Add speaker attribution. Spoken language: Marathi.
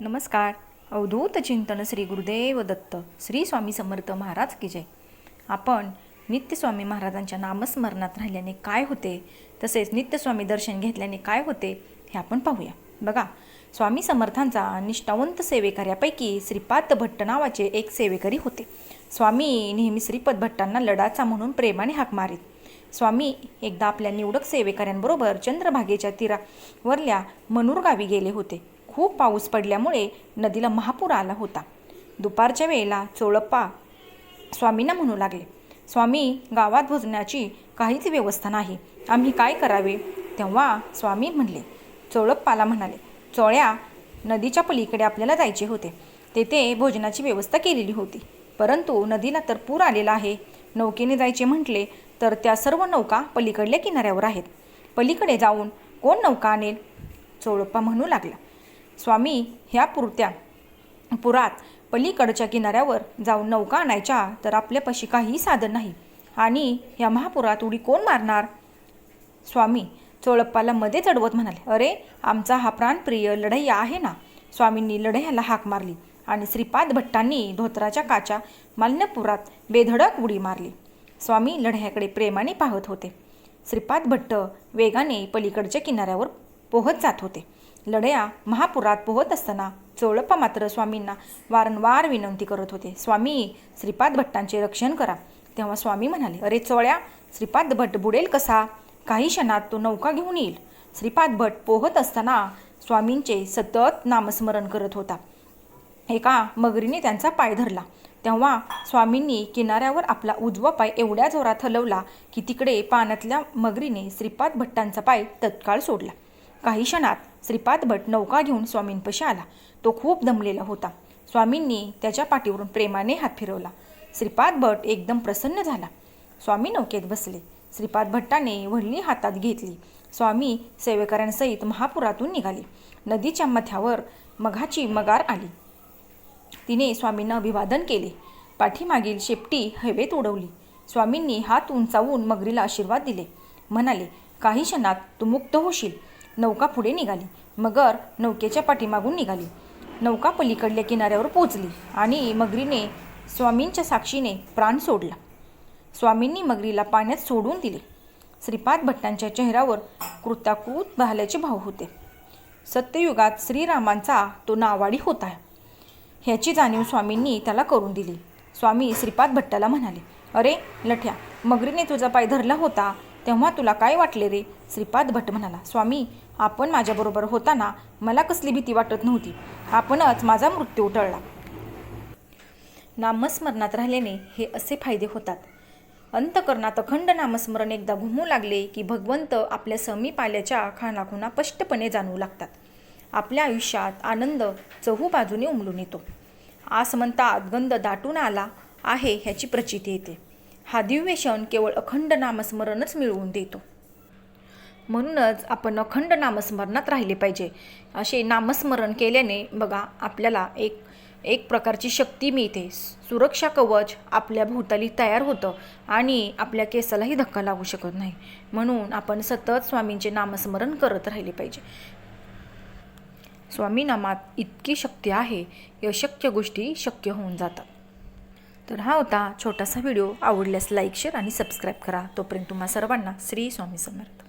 Speaker 1: नमस्कार. अवधूत चिंतन श्री गुरुदेव दत्त श्री स्वामी समर्थ महाराज की जय. आपण नित्यस्वामी महाराजांच्या नामस्मरणात राहिल्याने काय होते तसेच नित्यस्वामी दर्शन घेतल्याने काय होते हे आपण पाहूया. बघा स्वामी समर्थांचा निष्ठावंत सेवेकऱ्यापैकी श्रीपाद भट्ट नावाचे एक सेवेकरी होते. स्वामी नेहमी श्रीपद भट्टांना लढाचा म्हणून प्रेमाने हाक मारीत. स्वामी एकदा आपल्या निवडक सेवेकऱ्यांबरोबर चंद्रभागेच्या तीरावरल्या मनूर गावी गेले होते. खूप पाऊस पडल्यामुळे नदीला महापूर आला होता. दुपारच्या वेळेला चोळप्पा स्वामींना म्हणू लागले स्वामी गावात भोजनाची काहीच व्यवस्था नाही. आम्ही काय करावे? तेव्हा स्वामी म्हणले चोळप्पाला म्हणाले चोळ्या नदीच्या पलीकडे आपल्याला जायचे होते. तेथे भोजनाची व्यवस्था केलेली होती. परंतु नदीला तर पूर आलेला आहे. नौकेने जायचे म्हटले तर त्या सर्व नौका पलीकडल्या किनाऱ्यावर आहेत. पलीकडे जाऊन कोण नौका आणेल? चोळप्पा म्हणू लागला स्वामी ह्या पुरत्या पुरात पलीकडच्या किनाऱ्यावर जाऊन नौका आणायच्या तर आपल्यापाशी काहीही साधन नाही. आणि या महापुरात उडी कोण मारणार? स्वामी चोळप्पाला मध्ये चढवत म्हणाले. अरे आमचा हा प्राणप्रिय लढैया आहे ना? स्वामींनी लढैयाला हाक मारली आणि श्रीपाद भट्टांनी धोत्राच्या काच्या मालिन्यपुरात बेधडक उडी मारली. स्वामी लढ्याकडे प्रेमाने पाहत होते. श्रीपाद भट्ट वेगाने पलीकडच्या किनाऱ्यावर पोहत जात होते. लढया महापुरात पोहत असताना चोळप्पा मात्र स्वामींना वारंवार विनंती करत होते. स्वामी श्रीपाद भट्टांचे रक्षण करा. तेव्हा स्वामी म्हणाले अरे चोळ्या श्रीपाद भट बुडेल कसा? काही क्षणात तो नौका घेऊन येईल. श्रीपाद भट पोहत असताना स्वामींचे सतत नामस्मरण करत होता. एका मगरीने त्यांचा पाय धरला. तेव्हा स्वामींनी किनाऱ्यावर आपला उजवा पाय एवढ्या जोरात हलवला की तिकडे पाण्यातल्या मगरीने श्रीपाद भट्टांचा पाय तत्काळ सोडला. काही क्षणात श्रीपाद भट नौका घेऊन स्वामींपाशी आला. तो खूप दमलेला होता. स्वामींनी त्याच्या पाठीवरून प्रेमाने हात फिरवला. श्रीपाद भट एकदम प्रसन्न झाला. स्वामी नौकेत बसले. श्रीपाद भट्टाने वडली हातात घेतली. स्वामी सेवेकऱ्यांसहित महापुरातून निघाले. नदीच्या मथ्यावर मघाची मगार आली. तिने स्वामींना अभिवादन केले. पाठीमागील शेपटी हवेत उडवली. स्वामींनी हात उंचावून मगरीला आशीर्वाद दिले. म्हणाले काही क्षणात तू मुक्त होशील. नौका पुढे निघाली. मगर नौकेच्या पाठीमागून निघाली. नौका पलीकडल्या किनाऱ्यावर पोचली आणि मगरीने स्वामींच्या साक्षीने प्राण सोडला. स्वामींनी मगरीला पाण्यात सोडून दिले. श्रीपाद भट्टांच्या चेहऱ्यावर कृताकृत भाल्याचे भाव होते. सत्ययुगात श्रीरामांचा तो नावाडी होता. ह्याची जाणीव स्वामींनी त्याला करून दिली. स्वामी श्रीपाद भट्टाला म्हणाले अरे लठ्या मगरीने तुझा पाय धरला होता तेव्हा तुला काय वाटले रे? श्रीपाद भट्ट म्हणाला स्वामी आपण माझ्याबरोबर होताना मला कसली भीती वाटत नव्हती. आपणच माझा मृत्यू टळला. नामस्मरणात राहिल्याने हे असे फायदे होतात. अंतकरणात अखंड नामस्मरण एकदा घुमू लागले की भगवंत आपल्या समीप आल्याच्या खाणाखुणा स्पष्टपणे जाणवू लागतात. आपल्या आयुष्यात आनंद चहू बाजूने उमलून येतो. आसमंतात गंध दाटून आला आहे ह्याची प्रचिती येते. हा दिव्य क्षण केवळ अखंड नामस्मरणच मिळवून देतो. म्हणूनच आपण अखंड नामस्मरणात राहिले पाहिजे. असे नामस्मरण केल्याने बघा आपल्याला एक एक प्रकारची शक्ती मिळते. सुरक्षा कवच आपल्या भोवताली तयार होतं आणि आपल्या केसालाही धक्का लागू शकत नाही. म्हणून आपण सतत स्वामींचे नामस्मरण करत राहिले पाहिजे. स्वामीनामात इतकी शक्ती आहे की अशक्य गोष्टी शक्य होऊन जातात. तर हा होता छोटासा व्हिडिओ. आवडल्यास लाईक शेअर आणि सबस्क्राईब करा. तोपर्यंत तुम्हा सर्वांना श्री स्वामी समर्थ.